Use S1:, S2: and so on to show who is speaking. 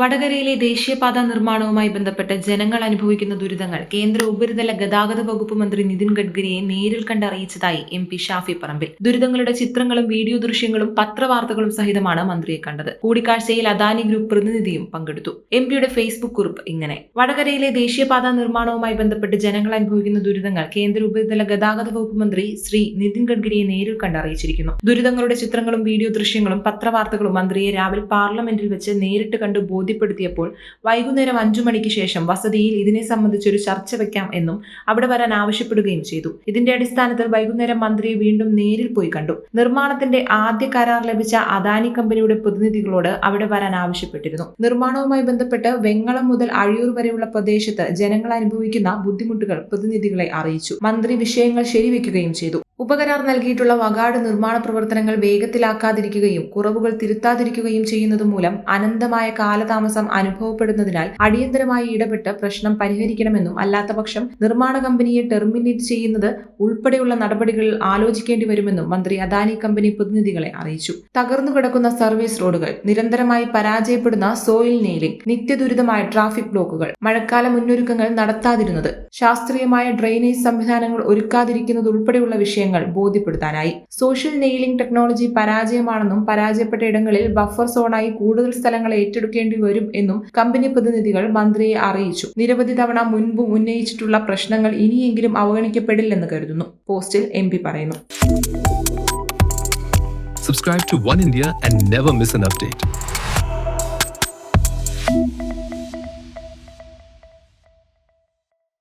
S1: വടകരയിലെ ദേശീയപാത നിർമ്മാണവുമായി ബന്ധപ്പെട്ട് ജനങ്ങൾ അനുഭവിക്കുന്ന ദുരിതങ്ങൾ കേന്ദ്ര ഉപരിതല ഗതാഗത വകുപ്പ് മന്ത്രി നിതിൻ ഗഡ്കരിയെ നേരിൽ കണ്ടറിയിച്ചതായി എം പി ഷാഫി പറമ്പിൽ. ദുരിതങ്ങളുടെ ചിത്രങ്ങളും വീഡിയോ ദൃശ്യങ്ങളും പത്രവാർത്തകളും സഹിതമാണ് മന്ത്രിയെ കണ്ടത്. കൂടിക്കാഴ്ചയിൽ അദാനി ഗ്രൂപ്പ് പ്രതിനിധിയും പങ്കെടുത്തു. എം പിയുടെ ഫേസ്ബുക്ക് കുറിപ്പ് ഇങ്ങനെ. വടകരയിലെ ദേശീയപാത നിർമ്മാണവുമായി ബന്ധപ്പെട്ട് ജനങ്ങൾ അനുഭവിക്കുന്ന ദുരിതങ്ങൾ കേന്ദ്ര ഉപരിതല ഗതാഗത വകുപ്പ് മന്ത്രി ശ്രീ നിതിൻ ഗഡ്കരിയെ നേരിൽ കണ്ടറിയിച്ചിരിക്കുന്നു. ദുരിതങ്ങളുടെ ചിത്രങ്ങളും വീഡിയോ ദൃശ്യങ്ങളും പത്രവാർത്തകളും മന്ത്രിയെ രാവിലെ പാർലമെന്റിൽ വെച്ച് നേരിട്ട് കണ്ട് ബോധ്യപ്പെടുത്തിയപ്പോൾ വൈകുന്നേരം അഞ്ചു മണിക്ക് ശേഷം വസതിയിൽ ഇതിനെ സംബന്ധിച്ചൊരു ചർച്ച വെക്കാം എന്നും അവിടെ വരാൻ ആവശ്യപ്പെടുകയും ചെയ്തു. ഇതിന്റെ അടിസ്ഥാനത്തിൽ വൈകുന്നേരം മന്ത്രി വീണ്ടും നേരിൽ പോയി കണ്ടു. നിർമ്മാണത്തിന്റെ ആദ്യ കരാർ ലഭിച്ച അദാനി കമ്പനിയുടെ പ്രതിനിധികളോട് അവിടെ വരാൻ ആവശ്യപ്പെട്ടിരുന്നു. നിർമ്മാണവുമായി ബന്ധപ്പെട്ട് വെങ്ങളം മുതൽ അഴിയൂർ വരെയുള്ള പ്രദേശത്ത് ജനങ്ങൾ അനുഭവിക്കുന്ന ബുദ്ധിമുട്ടുകൾ പ്രതിനിധികളെ അറിയിച്ചു. മന്ത്രി വിഷയങ്ങൾ ശരിവെക്കുകയും ചെയ്തു. ഉപകരാർ നൽകിയിട്ടുള്ള വകാട് നിർമ്മാണ പ്രവർത്തനങ്ങൾ വേഗത്തിലാക്കാതിരിക്കുകയും കുറവുകൾ തിരുത്താതിരിക്കുകയും ചെയ്യുന്നത് മൂലം അനന്തമായ കാലതാമസം അനുഭവപ്പെടുന്നതിനാൽ അടിയന്തരമായി ഇടപെട്ട് പ്രശ്നം പരിഹരിക്കണമെന്നും അല്ലാത്തപക്ഷം നിർമ്മാണ കമ്പനിയെ ടെർമിനേറ്റ് ചെയ്യുന്നത് ഉൾപ്പെടെയുള്ള നടപടികൾ ആലോചിക്കേണ്ടി വരുമെന്നും മന്ത്രി അദാനി കമ്പനി പ്രതിനിധികളെ അറിയിച്ചു. തകർന്നു കിടക്കുന്ന സർവീസ് റോഡുകൾ നിരന്തരമായി പരാജയപ്പെടുന്ന സോയിൽ നെയിലിംഗ് നിത്യദുരിതമായ ട്രാഫിക് ബ്ലോക്കുകൾ മഴക്കാല മുന്നൊരുക്കങ്ങൾ നടത്താതിരുന്നത് ശാസ്ത്രീയമായ ഡ്രെയിനേജ് സംവിധാനങ്ങൾ ഒരുക്കാതിരിക്കുന്നത് ഉൾപ്പെടെയുള്ള വിഷയങ്ങൾ ബോധ്യപ്പെടുത്താനായി. സോഷ്യൽ നെയിലിംഗ് ടെക്നോളജി പരാജയമാണെന്നും പരാജയപ്പെട്ട ഇടങ്ങളിൽ ബഫർ സോണായി കൂടുതൽ സ്ഥലങ്ങൾ ഏറ്റെടുക്കേണ്ടി വരും എന്നും കമ്പനി പ്രതിനിധികൾ മന്ത്രിയെ അറിയിച്ചു. നിരവധി തവണ മുൻപും ഉന്നയിച്ചിട്ടുള്ള പ്രശ്നങ്ങൾ ഇനിയെങ്കിലും അവഗണിക്കപ്പെടില്ലെന്ന് കരുതുന്നു. പോസ്റ്റിൽ എം പറയുന്നു.
S2: Subscribe to One India and never miss an update.